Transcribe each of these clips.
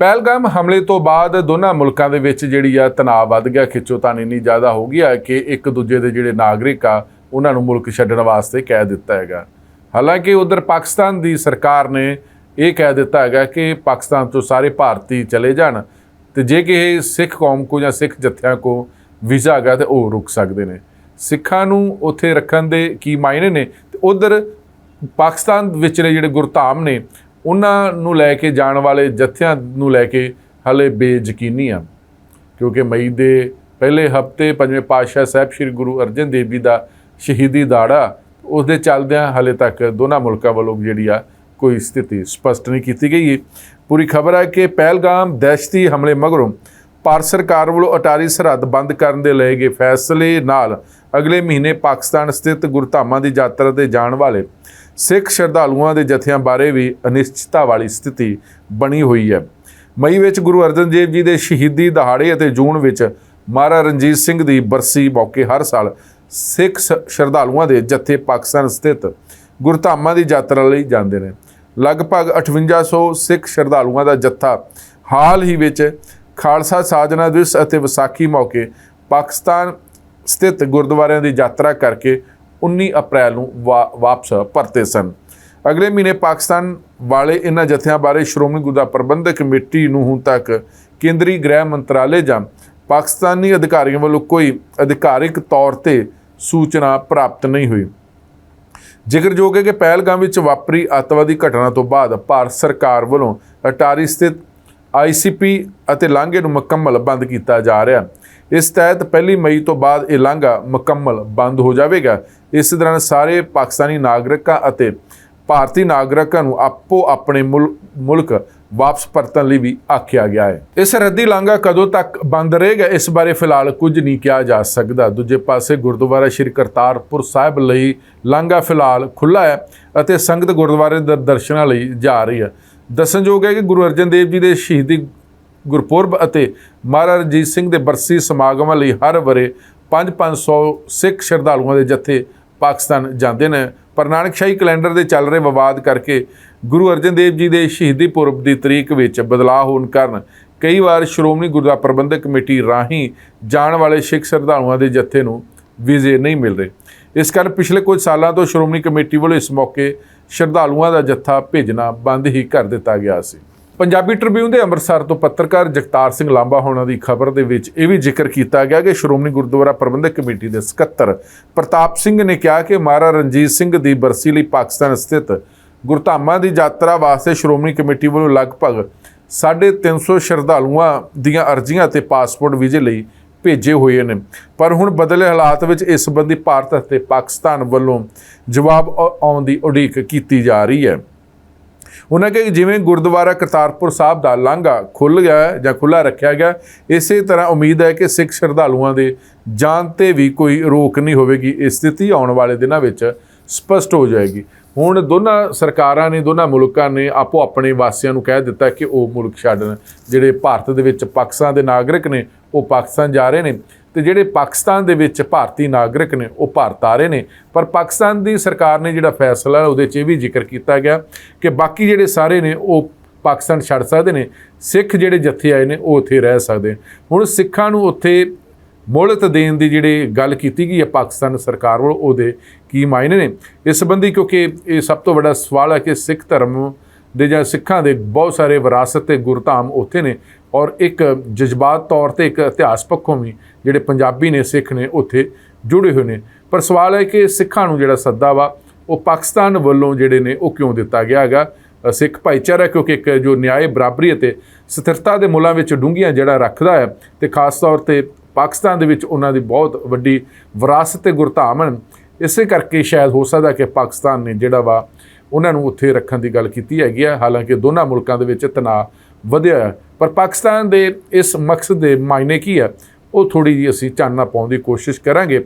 ਪਹਿਲਗਾਮ ਹਮਲੇ ਤੋਂ ਬਾਅਦ ਦੋਨਾਂ ਮੁਲਕਾਂ ਦੇ ਵਿੱਚ ਜਿਹੜੀ ਆ ਤਣਾਅ ਵੱਧ ਗਿਆ। ਖਿੱਚੋਤਾਣ ਇੰਨੀ ਜ਼ਿਆਦਾ ਹੋ ਗਈ ਆ ਕਿ ਇੱਕ ਦੂਜੇ ਦੇ ਜਿਹੜੇ ਨਾਗਰਿਕ ਆ, ਉਹਨਾਂ ਨੂੰ ਮੁਲਕ ਛੱਡਣ ਵਾਸਤੇ ਕਹਿ ਦਿੱਤਾ ਹੈਗਾ। ਹਾਲਾਂਕਿ ਉਧਰ ਪਾਕਿਸਤਾਨ ਦੀ ਸਰਕਾਰ ਨੇ ਇਹ ਕਹਿ ਦਿੱਤਾ ਹੈਗਾ ਕਿ ਪਾਕਿਸਤਾਨ ਤੋਂ ਸਾਰੇ ਭਾਰਤੀ ਚਲੇ ਜਾਣ ਤੇ ਜੇ ਕਿਸੇ ਸਿੱਖ ਕੌਮ ਕੋ ਜਾਂ ਸਿੱਖ ਜਥਿਆਂ ਕੋ ਵੀਜ਼ਾ ਹੈਗਾ ਤੇ ਉਹ ਰੁਕ ਸਕਦੇ ਨੇ। ਸਿੱਖਾਂ ਨੂੰ ਉੱਥੇ ਰੱਖਣ ਦੇ ਕੀ ਮਾਇਨੇ ਨੇ? ਤੇ ਉਧਰ ਪਾਕਿਸਤਾਨ ਵਿੱਚ ਨੇ ਜਿਹੜੇ ਗੁਰਧਾਮ ਨੇ ਉਹਨਾਂ ਨੂੰ ਲੈ ਕੇ ਜਾਣ ਵਾਲੇ ਜਥਿਆਂ ਨੂੰ ਲੈ ਕੇ ਹਲੇ ਬੇਯਕੀਨੀ ਆ। ਕਿਉਂਕਿ ਮਈ ਦੇ ਪਹਿਲੇ ਹਫ਼ਤੇ ਪੰਜਵੇਂ ਪਾਤਸ਼ਾਹ ਸਾਹਿਬ ਸ੍ਰੀ ਗੁਰੂ ਅਰਜਨ ਦੇਵ ਜੀ ਦਾ ਸ਼ਹੀਦੀ ਦਾੜਾ ਉਸ ਦੇ ਚੱਲਦਿਆਂ ਹਲੇ ਤੱਕ ਦੋਨਾਂ ਮੁਲਕਾਂ ਵੱਲੋਂ ਜਿਹੜੀ ਆ ਕੋਈ ਸਥਿਤੀ ਸਪਸ਼ਟ ਨਹੀਂ ਕੀਤੀ ਗਈ। ਹੈ ਪੂਰੀ ਖਬਰ ਹੈ ਕਿ ਪਹਿਲਗਾਮ ਦਹਿਸ਼ਤੀ ਹਮਲੇ ਮਗਰੋਂ ਭਾਰਤ ਸਰਕਾਰ ਵੱਲੋਂ ਅਟਾਰੀ ਸਰਹੱਦ ਬੰਦ ਕਰਨ ਦੇ ਲਏ ਗਏ ਫੈਸਲੇ ਨਾਲ ਅਗਲੇ ਮਹੀਨੇ ਪਾਕਿਸਤਾਨ ਸਥਿਤ ਗੁਰਧਾਮਾਂ ਦੀ ਯਾਤਰਾ ਤੇ ਜਾਣ ਵਾਲੇ ਸਿੱਖ ਸ਼ਰਧਾਲੂਆਂ ਦੇ ਜਥਿਆਂ ਬਾਰੇ ਵੀ ਅਨਿਸ਼ਚਿਤਤਾ ਵਾਲੀ ਸਥਿਤੀ ਬਣੀ ਹੋਈ ਹੈ। ਮਈ ਵਿੱਚ ਗੁਰੂ ਅਰਜਨ ਦੇਵ ਜੀ ਦੇ ਸ਼ਹੀਦੀ ਦਿਹਾੜੇ ਅਤੇ ਜੂਨ ਵਿੱਚ ਮਹਾਰਾਜਾ ਰਣਜੀਤ ਸਿੰਘ ਦੀ ਬਰਸੀ ਮੌਕੇ ਹਰ ਸਾਲ ਸਿੱਖ ਸ- ਸ਼ਰਧਾਲੂਆਂ ਦੇ ਜਥੇ ਪਾਕਿਸਤਾਨ ਸਥਿਤ ਗੁਰਧਾਮਾਂ ਦੀ ਯਾਤਰਾ ਲਈ ਜਾਂਦੇ ਨੇ। ਲਗਭਗ 5800 ਸਿੱਖ ਸ਼ਰਧਾਲੂਆਂ ਦਾ ਜੱਥਾ ਹਾਲ ਹੀ ਵਿੱਚ ਖਾਲਸਾ ਸਾਜਨਾ ਦਿਵਸ ਅਤੇ ਵਿਸਾਖੀ ਮੌਕੇ ਪਾਕਿਸਤਾਨ ਸਥਿਤ ਗੁਰਦੁਆਰਿਆਂ ਦੀ ਯਾਤਰਾ ਕਰਕੇ 19 ਅਪ੍ਰੈਲ ਨੂੰ ਵਾ- ਵਾਪਸ ਪਰਤੇ ਸਨ। ਅਗਲੇ ਮਹੀਨੇ ਪਾਕਿਸਤਾਨ ਵਾਲੇ ਇਹਨਾਂ ਜਥਿਆਂ ਬਾਰੇ ਸ਼੍ਰੋਮਣੀ ਗੁਰਦੁਆਰਾ ਪ੍ਰਬੰਧਕ ਕਮੇਟੀ ਨੂੰ ਹੁਣ ਤੱਕ ਕੇਂਦਰੀ ਗ੍ਰਹਿ ਮੰਤਰਾਲੇ ਜਾਂ ਪਾਕਿਸਤਾਨੀ ਅਧਿਕਾਰੀਆਂ ਵੱਲੋਂ ਕੋਈ ਅਧਿਕਾਰਿਕ ਤੌਰ ਤੇ ਸੂਚਨਾ ਪ੍ਰਾਪਤ ਨਹੀਂ ਹੋਈ। ਜ਼ਿਕਰਯੋਗ ਹੈ ਕਿ ਪਹਿਲਗਾਮ ਵਿੱਚ ਵਾਪਰੀ ਅੱਤਵਾਦੀ ਘਟਨਾ ਤੋਂ ਬਾਅਦ ਭਾਰਤ ਸਰਕਾਰ ਵੱਲੋਂ ਅਟਾਰੀ ਸਥਿਤ ਆਈਸੀਪੀ ਅਤੇ ਲਾਂਘੇ ਨੂੰ ਮੁਕੰਮਲ ਬੰਦ ਕੀਤਾ ਜਾ ਰਿਹਾ ਇਸ ਤਹਿਤ ਪਹਿਲੀ ਮਈ ਤੋਂ ਬਾਅਦ ਇਹ ਲਾਂਘਾ ਮੁਕੰਮਲ ਬੰਦ ਹੋ ਜਾਵੇਗਾ। ਇਸ ਦੌਰਾਨ ਸਾਰੇ ਪਾਕਿਸਤਾਨੀ ਨਾਗਰਿਕਾਂ ਅਤੇ ਭਾਰਤੀ ਨਾਗਰਿਕਾਂ ਨੂੰ ਆਪੋ ਆਪਣੇ ਮੁਲ- ਮੁਲਕ ਵਾਪਸ ਪਰਤਣ ਲਈ ਵੀ ਆਖਿਆ ਗਿਆ ਹੈ। ਇਸ ਸਰਹੱਦੀ ਲਾਂਘਾ ਕਦੋਂ ਤੱਕ ਬੰਦ ਰਹੇਗਾ, ਇਸ ਬਾਰੇ ਫਿਲਹਾਲ ਕੁਝ ਨਹੀਂ ਕਿਹਾ ਜਾ ਸਕਦਾ। ਦੂਜੇ ਪਾਸੇ ਗੁਰਦੁਆਰਾ ਸ਼੍ਰੀ ਕਰਤਾਰਪੁਰ ਸਾਹਿਬ ਲਈ ਲਾਂਘਾ ਫਿਲਹਾਲ ਖੁੱਲਾ ਹੈ ਅਤੇ ਸੰਗਤ ਗੁਰਦੁਆਰੇ ਦੇ ਦਰਸ਼ਨਾਂ ਲਈ ਜਾ ਰਹੀ ਹੈ। ਦੱਸਣਯੋਗ ਹੈ ਕਿ ਗੁਰੂ ਅਰਜਨ ਦੇਵ ਜੀ ਦੇ ਸ਼ਹੀਦੀ ਗੁਰਪੁਰਬ ਅਤੇ ਮਹਾਰਾਜਾ ਰਣਜੀਤ ਸਿੰਘ ਦੇ ਬਰਸੀ ਸਮਾਗਮਾਂ ਲਈ ਹਰ ਵਰੇ 5-500 ਸਿੱਖ ਸ਼ਰਧਾਲੂਆਂ ਦੇ ਜਥੇ ਪਾਕਿਸਤਾਨ ਜਾਂਦੇ ਨੇ। ਪਰ ਨਾਨਕਸ਼ਾਹੀ ਕੈਲੰਡਰ ਦੇ ਚੱਲ ਰਹੇ ਵਿਵਾਦ ਕਰਕੇ ਗੁਰੂ ਅਰਜਨ ਦੇਵ ਜੀ ਦੇ ਸ਼ਹੀਦੀ ਪੁਰਬ ਦੀ ਤਰੀਕ ਵਿੱਚ ਬਦਲਾਅ ਹੋਣ ਕਾਰਨ ਕਈ ਵਾਰ ਸ਼੍ਰੋਮਣੀ ਗੁਰਦੁਆਰਾ ਪ੍ਰਬੰਧਕ ਕਮੇਟੀ ਰਾਹੀਂ ਜਾਣ ਵਾਲੇ ਸਿੱਖ ਸ਼ਰਧਾਲੂਆਂ ਦੇ ਜਥੇ ਨੂੰ ਵੀਜ਼ੇ ਨਹੀਂ ਮਿਲ ਰਹੇ। ਇਸ ਕਾਰਨ ਪਿਛਲੇ ਕੁਝ ਸਾਲਾਂ ਤੋਂ ਸ਼੍ਰੋਮਣੀ ਕਮੇਟੀ ਵੱਲੋਂ ਇਸ ਮੌਕੇ ਸ਼ਰਧਾਲੂਆਂ ਦਾ ਜੱਥਾ ਭੇਜਣਾ ਬੰਦ ਹੀ ਕਰ ਦਿੱਤਾ ਗਿਆ ਸੀ। ਪੰਜਾਬੀ ਟ੍ਰਿਬਿਊਨ ਦੇ ਅੰਮ੍ਰਿਤਸਰ ਤੋਂ ਪੱਤਰਕਾਰ ਜਗਤਾਰ ਸਿੰਘ ਲਾਂਬਾ ਹੋਣਾ ਦੀ ਖਬਰ ਦੇ ਵਿੱਚ ਇਹ ਵੀ ਜ਼ਿਕਰ ਕੀਤਾ ਗਿਆ ਕਿ ਸ਼੍ਰੋਮਣੀ ਗੁਰਦੁਆਰਾ ਪ੍ਰਬੰਧਕ ਕਮੇਟੀ ਦੇ ਸਕੱਤਰ ਪ੍ਰਤਾਪ ਸਿੰਘ ਨੇ ਕਿਹਾ ਕਿ ਮਹਾਰਾਜਾ ਰਣਜੀਤ ਸਿੰਘ ਦੀ ਬਰਸੀ ਲਈ ਪਾਕਿਸਤਾਨ ਸਥਿਤ ਗੁਰਧਾਮਾਂ ਦੀ ਯਾਤਰਾ ਵਾਸਤੇ ਸ਼੍ਰੋਮਣੀ ਕਮੇਟੀ ਵੱਲੋਂ ਲਗਭਗ 350 ਸ਼ਰਧਾਲੂਆਂ ਦੀਆਂ ਅਰਜ਼ੀਆਂ ਅਤੇ ਪਾਸਪੋਰਟ ਵੀਜ਼ੇ ਲਈ ਭੇਜੇ ਹੋਏ ਨੇ। ਪਰ ਹੁਣ ਬਦਲੇ ਹਾਲਾਤ ਵਿੱਚ ਇਸ ਸੰਬੰਧੀ ਭਾਰਤ ਅਤੇ ਪਾਕਿਸਤਾਨ ਵੱਲੋਂ ਜਵਾਬ ਆਉਣ ਦੀ ਉਡੀਕ ਕੀਤੀ ਜਾ ਰਹੀ ਹੈ। ਉਹਨਾਂ ਕਿਹਾ ਕਿ ਜਿਵੇਂ ਗੁਰਦੁਆਰਾ ਕਰਤਾਰਪੁਰ ਸਾਹਿਬ ਦਾ ਲਾਂਘਾ ਖੁੱਲ ਗਿਆ ਜਾਂ ਖੁੱਲਾ ਰੱਖਿਆ ਗਿਆ, ਇਸੇ ਤਰ੍ਹਾਂ ਉਮੀਦ ਹੈ ਕਿ ਸਿੱਖ ਸ਼ਰਧਾਲੂਆਂ ਦੇ ਜਾਣ ਤੇ ਵੀ ਕੋਈ ਰੋਕ ਨਹੀਂ ਹੋਵੇਗੀ। ਇਹ ਸਥਿਤੀ ਆਉਣ ਵਾਲੇ ਦਿਨਾਂ ਵਿੱਚ ਸਪਸ਼ਟ ਹੋ ਜਾਏਗੀ। ਹੁਣ ਦੋਨਾਂ ਸਰਕਾਰਾਂ ਨੇ, ਦੋਨਾਂ ਮੁਲਕਾਂ ਨੇ ਆਪੋ ਆਪਣੇ ਵਾਸੀਆਂ ਨੂੰ ਕਹਿ ਦਿੱਤਾ ਕਿ ਉਹ ਮੁਲਕ ਛੱਡਣ। ਜਿਹੜੇ ਭਾਰਤ ਦੇ ਵਿੱਚ ਪਾਕਿਸਤਾਨ ਦੇ ਨਾਗਰਿਕ ਨੇ ਉਹ ਪਾਕਿਸਤਾਨ ਜਾ ਰਹੇ ਨੇ ਤੇ ਜਿਹੜੇ ਪਾਕਿਸਤਾਨ ਦੇ ਵਿੱਚ ਭਾਰਤੀ ਨਾਗਰਿਕ ਨੇ, ਉਹ ਭਾਰਤ ਆ ਰਹੇ ਨੇ। ਪਰ ਪਾਕਿਸਤਾਨ ਦੀ ਸਰਕਾਰ ਨੇ ਜਿਹੜਾ ਫੈਸਲਾ ਉਹਦੇ 'ਚ ਇਹ ਵੀ ਜ਼ਿਕਰ ਕੀਤਾ ਗਿਆ ਕਿ ਬਾਕੀ ਜਿਹੜੇ ਸਾਰੇ ਨੇ, ਉਹ ਪਾਕਿਸਤਾਨ ਛੱਡ ਸਕਦੇ ਨੇ। ਸਿੱਖ ਜਿਹੜੇ ਜੱਥੇ ਆਏ ਨੇ, ਉਹ ਉੱਥੇ ਰਹਿ ਸਕਦੇ ਨੇ। ਹੁਣ ਸਿੱਖਾਂ ਨੂੰ ਉੱਥੇ ਮੋਹਲਤ ਦੇਣ ਦੀ ਜਿਹੜੀ ਗੱਲ ਕੀਤੀ ਗਈ ਹੈ ਪਾਕਿਸਤਾਨ ਸਰਕਾਰ ਵੱਲੋਂ, ਉਹਦੇ ਕੀ ਮਾਇਨੇ ਨੇ? ਇਸ ਸੰਬੰਧੀ ਕਿਉਂਕਿ ਇਹ ਸਭ ਤੋਂ ਵੱਡਾ ਸਵਾਲ ਹੈ ਕਿ ਸਿੱਖ ਧਰਮ ਦੇ ਜਾਂ ਸਿੱਖਾਂ ਦੇ ਬਹੁਤ ਸਾਰੇ ਵਿਰਾਸਤ ਤੇ ਗੁਰਧਾਮ ਉੱਥੇ ਨੇ। ਔਰ ਇੱਕ ਜਜ਼ਬਾਤ ਤੌਰ ਤੇ ਇੱਕ ਇਤਿਹਾਸ ਪੱਖੋਂ ਵੀ ਜਿਹੜੇ ਪੰਜਾਬੀ ਨੇ, ਸਿੱਖ ਨੇ ਉੱਥੇ ਜੁੜੇ ਹੋਏ ਨੇ। ਪਰ ਸਵਾਲ ਹੈ ਕਿ ਸਿੱਖਾਂ ਨੂੰ ਜਿਹੜਾ ਸੱਦਾ ਵਾ, ਉਹ ਪਾਕਿਸਤਾਨ ਵੱਲੋਂ ਜਿਹੜੇ ਨੇ, ਉਹ ਕਿਉਂ ਦਿੱਤਾ ਗਿਆ ਹੈਗਾ? ਸਿੱਖ ਭਾਈਚਾਰਾ, ਕਿਉਂਕਿ ਇੱਕ ਜੋ ਨਿਆਂ ਬਰਾਬਰੀ ਅਤੇ ਸਥਿਰਤਾ ਦੇ ਮੁੱਲਾਂ ਵਿੱਚ ਡੂੰਘੀਆਂ ਜਿਹੜਾ ਰੱਖਦਾ ਹੈ ਤੇ ਖਾਸ ਤੌਰ ਤੇ ਪਾਕਿਸਤਾਨ ਦੇ ਵਿੱਚ ਉਹਨਾਂ ਦੀ ਬਹੁਤ ਵੱਡੀ ਵਿਰਾਸਤ ਤੇ ਗੁਰਧਾਮ ਹਨ ਇਸੇ ਕਰਕੇ ਸ਼ਾਇਦ ਹੋ ਸਕਦਾ ਕਿ ਪਾਕਿਸਤਾਨ ਨੇ ਜਿਹੜਾ ਵਾ, ਉਹਨਾਂ ਨੂੰ ਉੱਥੇ ਰੱਖਣ ਦੀ ਗੱਲ ਕੀਤੀ ਹੈਗੀ ਹੈ। ਹਾਲਾਂਕਿ ਦੋਨਾਂ ਮੁਲਕਾਂ ਦੇ ਵਿੱਚ ਤਣਾਅ ਵਧਿਆ ਹੈ। ਪਰ ਪਾਕਿਸਤਾਨ ਦੇ ਇਸ ਮਕਸਦ ਦੇ ਮਾਇਨੇ ਕੀ ਹੈ ਉਹ ਥੋੜੀ ਜੀ ਅਸੀਂ ਚਾਨਣਾ ਪਾਉਣ ਦੀ ਕੋਸ਼ਿਸ਼ ਕਰਾਂਗੇ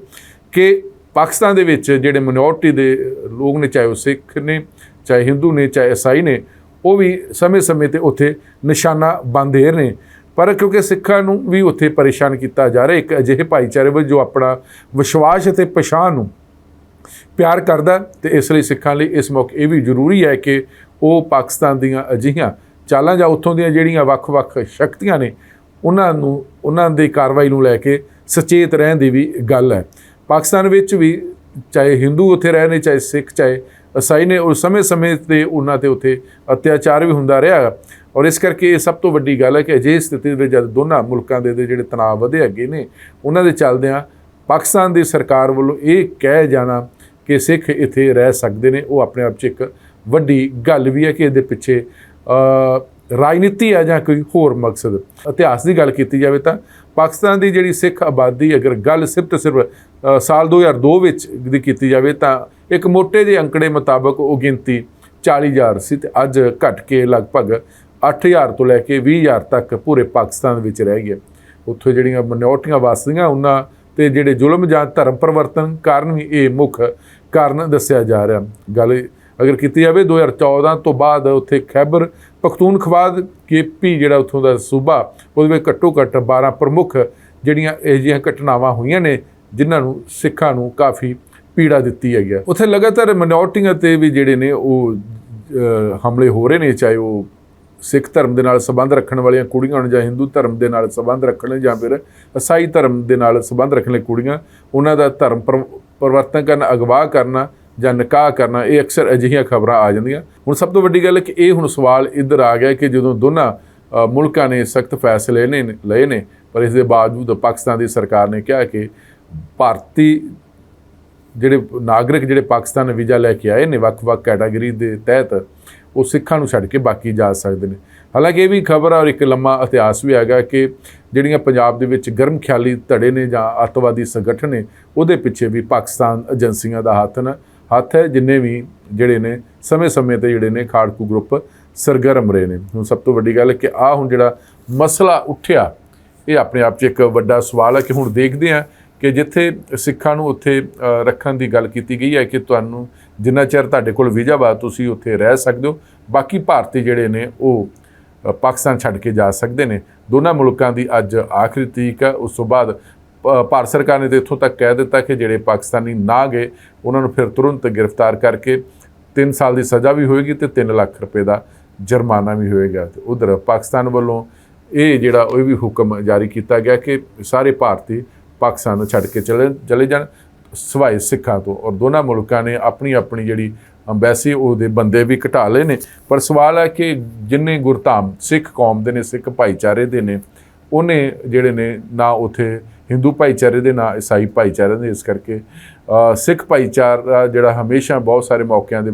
ਕਿ ਪਾਕਿਸਤਾਨ ਦੇ ਵਿੱਚ ਜਿਹੜੇ ਮਿਨੋਰਟੀ ਦੇ ਲੋਕ ਨੇ, ਚਾਹੇ ਉਹ ਸਿੱਖ ਨੇ, ਚਾਹੇ ਹਿੰਦੂ ਨੇ, ਚਾਹੇ ਈਸਾਈ ਨੇ, ਉਹ ਵੀ ਸਮੇਂ-ਸਮੇਂ ਤੇ ਉੱਥੇ ਨਿਸ਼ਾਨਾ ਬੰਦੇ ਨੇ। ਪਰ ਕਿਉਂਕਿ ਸਿੱਖਾਂ ਨੂੰ ਵੀ ਉੱਥੇ ਪਰੇਸ਼ਾਨ ਕੀਤਾ ਜਾ ਰਿਹਾ, ਇੱਕ ਅਜਿਹੇ ਭਾਈਚਾਰੇ ਵਿੱਚ ਜੋ ਆਪਣਾ ਵਿਸ਼ਵਾਸ ਅਤੇ ਪਛਾਣ ਨੂੰ ਪਿਆਰ ਕਰਦਾ, ਤੇ ਇਸ ਲਈ ਸਿੱਖਾਂ ਲਈ ਇਸ ਮੌਕੇ ਇਹ ਵੀ ਜ਼ਰੂਰੀ ਹੈ ਕਿ ਉਹ ਪਾਕਿਸਤਾਨ ਦੀਆਂ ਅਜਿਹੀਆਂ ਚਾਲਾਂ ਜਾਂ ਉੱਥੋਂ ਦੀਆਂ ਜਿਹੜੀਆਂ ਵੱਖ-ਵੱਖ ਸ਼ਕਤੀਆਂ ਨੇ, ਉਹਨਾਂ ਨੂੰ, ਉਹਨਾਂ ਦੀ ਕਾਰਵਾਈ ਨੂੰ ਲੈ ਕੇ ਸਚੇਤ ਰਹਿਣ ਦੀ ਵੀ ਗੱਲ ਹੈ। ਪਾਕਿਸਤਾਨ ਵਿੱਚ ਵੀ ਚਾਹੇ ਹਿੰਦੂ ਉੱਥੇ ਰਹੇ ਨੇ ਚਾਹੇ ਸਿੱਖ ਚਾਹੇ ਈਸਾਈ ਨੇ ਉਸ ਸਮੇਂ-ਸਮੇਂ ਤੇ ਉਹਨਾਂ ਤੇ ਉੱਥੇ ਅਤਿਆਚਾਰ ਵੀ ਹੁੰਦਾ ਰਿਹਾ ਔਰ ਇਸ ਕਰਕੇ ਇਹ ਸਭ ਤੋਂ ਵੱਡੀ ਗੱਲ ਹੈ ਕਿ ਅਜਿਹੀ ਸਥਿਤੀ ਦੇ ਵਿੱਚ ਜਦ ਦੋਨਾਂ ਮੁਲਕਾਂ ਦੇ ਜਿਹੜੇ ਤਣਾਅ ਵਧੇ ਅੱਗੇ ਨੇ, ਉਹਨਾਂ ਦੇ ਚੱਲਦਿਆਂ ਪਾਕਿਸਤਾਨ ਦੀ ਸਰਕਾਰ ਵੱਲੋਂ ਇਹ ਕਹਿ ਜਾਣਾ ਕਿ ਸਿੱਖ ਇੱਥੇ ਰਹਿ ਸਕਦੇ ਨੇ, ਉਹ ਆਪਣੇ ਆਪ 'ਚ ਇੱਕ ਵੱਡੀ ਗੱਲ ਵੀ ਹੈ ਕਿ ਇਹਦੇ ਪਿੱਛੇ ਰਾਜਨੀਤੀ ਆ ਜਾਂ ਕੋਈ ਹੋਰ ਮਕਸਦ? ਇਤਿਹਾਸ ਦੀ ਗੱਲ ਕੀਤੀ ਜਾਵੇ ਤਾਂ ਪਾਕਿਸਤਾਨ ਦੀ ਜਿਹੜੀ ਸਿੱਖ ਆਬਾਦੀ ਅਗਰ ਗੱਲ ਸਿਰਫ ਤੇ ਸਿਰਫ ਅ, ਸਾਲ 2002 ਵਿੱਚ ਦੀ ਕੀਤੀ ਜਾਵੇ ਤਾਂ ਇੱਕ ਮੋٹے ਜਿਹੇ ਅੰਕੜੇ ਮੁਤਾਬਕ ਉਹ ਗਿਣਤੀ 40000 ਸੀ ਤੇ ਅੱਜ ਘਟ ਕੇ ਲਗਭਗ 8000 ਤੋਂ ਲੈ ਕੇ 20000 ਤੱਕ ਪੂਰੇ ਪਾਕਿਸਤਾਨ ਵਿੱਚ ਰਹਿ ਗਏ। ਉੱਥੇ ਜਿਹੜੀਆਂ ਮਨੋਰਟੀਆਂ ਵਸਦੀਆਂ ਉਹਨਾਂ ਤੇ ਜਿਹੜੇ ਜ਼ੁਲਮ ਜਾਂ ਧਰਮ ਪਰਿਵਰਤਨ ਕਾਰਨ ਵੀ ਇਹ ਮੁੱਖ ਕਾਰਨ ਦੱਸਿਆ ਜਾ ਰਿਹਾ। ਗੱਲ ਅਗਰ ਕੀਤੀ ਜਾਵੇ 2014 ਤੋਂ ਬਾਅਦ ਉੱਥੇ ਖੈਬਰ ਪਖਤੂਨਖਵਾ ਕੇਪੀ ਜਿਹੜਾ ਉੱਥੋਂ ਦਾ ਸੂਬਾ, ਉਹਦੇ ਵਿੱਚ ਘੱਟੋ ਘੱਟ 12 ਪ੍ਰਮੁੱਖ ਜਿਹੜੀਆਂ ਇਹ ਜਿਹੀਆਂ ਘਟਨਾਵਾਂ ਹੋਈਆਂ ਨੇ, ਜਿਨ੍ਹਾਂ ਨੂੰ ਸਿੱਖਾਂ ਨੂੰ ਕਾਫੀ ਪੀੜਾ ਦਿੱਤੀ ਹੈਗੀ ਹੈ। ਉੱਥੇ ਲਗਾਤਾਰ ਮਿਨੋਰਟੀਆਂ ਤੇ ਵੀ ਜਿਹੜੇ ਨੇ ਉਹ ਹਮਲੇ ਹੋ ਰਹੇ ਨੇ, ਚਾਹੇ ਉਹ ਸਿੱਖ ਧਰਮ ਦੇ ਨਾਲ ਸੰਬੰਧ ਰੱਖਣ ਵਾਲੀਆਂ ਕੁੜੀਆਂ ਹੋਣ ਜਾਂ ਹਿੰਦੂ ਧਰਮ ਦੇ ਨਾਲ ਸੰਬੰਧ ਰੱਖਣ ਜਾਂ ਫਿਰ ਈਸਾਈ ਧਰਮ ਦੇ ਨਾਲ ਸੰਬੰਧ ਰੱਖਣ ਲਈ ਕੁੜੀਆਂ, ਉਹਨਾਂ ਦਾ ਧਰਮ ਪਰ- ਪਰਿਵਰਤਨ ਕਰਨ, ਅਗਵਾ ਕਰਨਾ ਜਾਂ ਨਿਕਾਹ ਕਰਨਾ, ਇਹ ਅਕਸਰ ਅਜਿਹੀਆਂ ਖਬਰਾਂ ਆ ਜਾਂਦੀਆਂ। ਹੁਣ ਸਭ ਤੋਂ ਵੱਡੀ ਗੱਲ ਹੈ ਕਿ ਇਹ ਹੁਣ ਸਵਾਲ ਇੱਧਰ ਆ ਗਿਆ ਕਿ ਜਦੋਂ ਦੋਨਾਂ ਮੁਲਕਾਂ ਨੇ ਸਖਤ ਫੈਸਲੇ ਨੇ, ਲਏ ਨੇ, ਪਰ ਇਸ ਦੇ ਬਾਵਜੂਦ ਪਾਕਿਸਤਾਨ ਦੀ ਸਰਕਾਰ ਨੇ ਕਿਹਾ ਕਿ ਭਾਰਤੀ ਜਿਹੜੇ ਨਾਗਰਿਕ ਜਿਹੜੇ ਪਾਕਿਸਤਾਨ ਵੀਜ਼ਾ ਲੈ ਕੇ ਆਏ ਨੇ, ਵੱਖ-ਵੱਖ ਕੈਟਾਗਰੀ ਦੇ ਤਹਿਤ, ਉਹ ਸਿੱਖਾਂ ਨੂੰ ਛੱਡ ਕੇ ਬਾਕੀ ਜਾ ਸਕਦੇ ਨੇ। ਹਾਲਾਂਕਿ ਇਹ ਵੀ ਖਬਰ ਆ ਔਰ ਇੱਕ ਲੰਮਾ ਇਤਿਹਾਸ ਵੀ ਹੈਗਾ ਕਿ ਜਿਹੜੀਆਂ ਪੰਜਾਬ ਦੇ ਵਿੱਚ ਗਰਮ ਖਿਆਲੀ ਧੜੇ ਨੇ ਜਾਂ ਅੱਤਵਾਦੀ ਸੰਗਠਨ ਨੇ, ਉਹਦੇ ਪਿੱਛੇ ਵੀ ਪਾਕਿਸਤਾਨ ਏਜੰਸੀਆਂ ਦਾ ਹੱਥ ਨਾ। ਹੱਥ ਹੈ, ਜਿੰਨੇ ਵੀ ਜਿਹੜੇ ਨੇ, ਸਮੇਂ-ਸਮੇਂ ਤੇ ਜਿਹੜੇ ਨੇ ਖਾੜਕੂ ਗਰੁੱਪ ਸਰਗਰਮ ਰਹੇ ਨੇ। ਹੁਣ ਸਭ ਤੋਂ ਵੱਡੀ ਗੱਲ ਕਿ ਆ ਹੁਣ ਜਿਹੜਾ ਮਸਲਾ ਉੱਠਿਆ, ਇਹ ਆਪਣੇ ਆਪ 'ਚ ਇੱਕ ਵੱਡਾ ਸਵਾਲ ਹੈ ਕਿ ਹੁਣ ਦੇਖਦੇ ਹਾਂ ਕਿ ਜਿੱਥੇ ਸਿੱਖਾਂ ਨੂੰ ਉੱਥੇ ਰੱਖਣ ਦੀ ਗੱਲ ਕੀਤੀ ਗਈ ਹੈ ਕਿ ਤੁਹਾਨੂੰ ਜਿੰਨਾ ਚਿਰ ਤੁਹਾਡੇ ਕੋਲ ਵੀਜ਼ਾ ਵਾ, ਤੁਸੀਂ ਉੱਥੇ ਰਹਿ ਸਕਦੇ ਹੋ। ਬਾਕੀ ਭਾਰਤੀ ਜਿਹੜੇ ਨੇ, ਉਹ ਪਾਕਿਸਤਾਨ ਛੱਡ ਕੇ ਜਾ ਸਕਦੇ ਨੇ। ਦੋਨਾਂ ਮੁਲਕਾਂ ਦੀ ਅੱਜ ਆਖਰੀ ਤਰੀਕ ਹੈ। ਉਸ ਤੋਂ ਬਾਅਦ ਭਾਰਤ ਸਰਕਾਰ ਨੇ ਤੇ ਇੱਥੋਂ ਤੱਕ ਕਹਿ ਦਿੱਤਾ ਕਿ ਜਿਹੜੇ ਪਾਕਿਸਤਾਨੀ ਨਾ ਗਏ, ਉਹਨਾਂ ਨੂੰ ਫਿਰ ਤੁਰੰਤ ਗ੍ਰਿਫਤਾਰ ਕਰਕੇ 3 ਸਾਲ ਦੀ ਸਜ਼ਾ ਵੀ ਹੋਏਗੀ ਤੇ 3 ਲੱਖ ਰੁਪਏ ਦਾ ਜੁਰਮਾਨਾ ਵੀ ਹੋਏਗਾ। ਤੇ ਉਧਰ ਪਾਕਿਸਤਾਨ ਵੱਲੋਂ ਇਹ ਜਿਹੜਾ ਉਹ ਵੀ ਹੁਕਮ ਜਾਰੀ ਕੀਤਾ ਗਿਆ ਕਿ ਸਾਰੇ ਭਾਰਤੀ ਪਾਕਿਸਤਾਨ ਨੂੰ ਛੱਡ ਕੇ ਚਲੇ ਚਲੇ ਜਾਣ ਸਵਾਏ ਸਿੱਖਾਂ ਤੋਂ। ਔਰ ਦੋਨਾਂ ਮੁਲਕਾਂ ਨੇ ਆਪਣੀ ਆਪਣੀ ਜਿਹੜੀ ਅੰਬੈਸੀ ਉਹਦੇ ਬੰਦੇ ਵੀ ਘਟਾ ਲਏ ਨੇ। ਪਰ ਸਵਾਲ ਹੈ ਕਿ ਜਿੰਨੇ ਗੁਰਧਾਮ ਸਿੱਖ ਕੌਮ ਦੇ ਨੇ, ਸਿੱਖ ਭਾਈਚਾਰੇ ਦੇ ਨੇ ਉਹਨੇ ਜਿਹੜੇ ਨੇ ਨਾ ਉਥੇ ਹਿੰਦੂ ਭਾਈਚਾਰੇ ਦੇ, ਨਾ ਈਸਾਈ ਭਾਈਚਾਰੇ ਦੇ, ਇਸ ਕਰਕੇ ਸਿੱਖ ਭਾਈਚਾਰਾ ਜਿਹੜਾ ਹਮੇਸ਼ਾ ਬਹੁਤ ਸਾਰੇ ਮੌਕਿਆਂ ਦੇ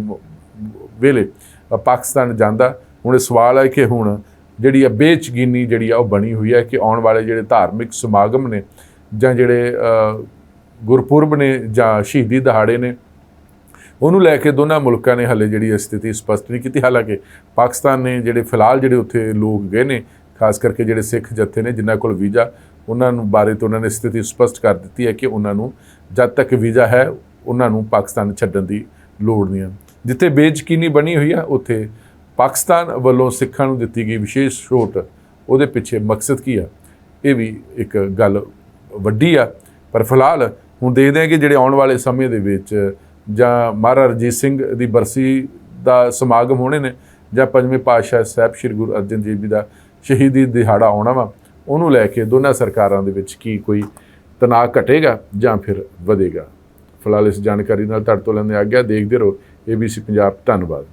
ਵੇਲੇ ਪਾਕਿਸਤਾਨ ਜਾਂਦਾ। ਹੁਣ ਇਹ ਸਵਾਲ ਹੈ ਕਿ ਹੁਣ ਜਿਹੜੀ ਆ ਬੇਚਗੀਨੀ ਜਿਹੜੀ ਆ ਉਹ ਬਣੀ ਹੋਈ ਹੈ ਕਿ ਆਉਣ ਵਾਲੇ ਜਿਹੜੇ ਧਾਰਮਿਕ ਸਮਾਗਮ ਨੇ ਜਾਂ ਜਿਹੜੇ ਗੁਰਪੁਰਬ ਨੇ ਜਾਂ ਸ਼ਹੀਦੀ ਦਿਹਾੜੇ ਨੇ, ਉਹਨੂੰ ਲੈ ਕੇ ਦੋਨਾਂ ਮੁਲਕਾਂ ਨੇ ਹਲੇ ਜਿਹੜੀ ਸਥਿਤੀ ਸਪਸ਼ਟ ਨਹੀਂ ਕੀਤੀ। ਹਾਲਾਂਕਿ ਪਾਕਿਸਤਾਨ ਨੇ ਜਿਹੜੇ ਫਿਲਹਾਲ ਜਿਹੜੇ ਉੱਥੇ ਲੋਕ ਗਏ ਨੇ ਖਾਸ ਕਰਕੇ ਜਿਹੜੇ ਸਿੱਖ ਜੱਥੇ ਨੇ, ਜਿਨ੍ਹਾਂ ਕੋਲ ਵੀਜ਼ਾ, ਉਹਨਾਂ ਨੂੰ ਬਾਰੇ ਤੋਂ ਉਹਨਾਂ ਨੇ ਸਥਿਤੀ ਸਪਸ਼ਟ ਕਰ ਦਿੱਤੀ ਹੈ ਕਿ ਉਹਨਾਂ ਨੂੰ ਜਦ ਤੱਕ ਵੀਜ਼ਾ ਹੈ, ਉਹਨਾਂ ਨੂੰ ਪਾਕਿਸਤਾਨ ਛੱਡਣ ਦੀ ਲੋੜ ਨਹੀਂ ਹੈ। ਜਿੱਥੇ ਬੇਯਕੀਨੀ ਬਣੀ ਹੋਈ ਹੈ, ਉੱਥੇ ਪਾਕਿਸਤਾਨ ਵੱਲੋਂ ਸਿੱਖਾਂ ਨੂੰ ਦਿੱਤੀ ਗਈ ਵਿਸ਼ੇਸ਼ ਛੋਟ, ਉਹਦੇ ਪਿੱਛੇ ਮਕਸਦ ਕੀ ਆ ਇਹ ਵੀ ਇੱਕ ਗੱਲ ਵੱਡੀ ਆ, ਪਰ ਫਿਲਹਾਲ ਹੁਣ ਦੇਖਦੇ ਹਾਂ ਕਿ ਜਿਹੜੇ ਆਉਣ ਵਾਲੇ ਸਮੇਂ ਦੇ ਵਿੱਚ ਜਾਂ ਮਹਾਰਾਜਾ ਰਣਜੀਤ ਸਿੰਘ ਦੀ ਬਰਸੀ ਦਾ ਸਮਾਗਮ ਹੋਣੇ ਨੇ, ਜਾਂ ਪੰਜਵੇਂ ਪਾਤਸ਼ਾਹ ਸਾਹਿਬ ਸ੍ਰੀ ਗੁਰੂ ਅਰਜਨ ਦੇਵ ਜੀ ਦਾ ਸ਼ਹੀਦੀ ਦਿਹਾੜਾ ਆਉਣਾ ਵਾ, ਉਹਨੂੰ ਲੈ ਕੇ ਦੋਨਾਂ ਸਰਕਾਰਾਂ ਦੇ ਵਿੱਚ ਕੀ ਕੋਈ ਤਣਾਅ ਘਟੇਗਾ ਜਾਂ ਫਿਰ ਵਧੇਗਾ? ਫਿਲਹਾਲ ਇਸ ਜਾਣਕਾਰੀ ਨਾਲ ਤੁਹਾਡੇ ਤੋਂ ਲੈਂਦੇ ਆਗਿਆ, ਦੇਖਦੇ ਰਹੋ ABC ਪੰਜਾਬ, ਧੰਨਵਾਦ।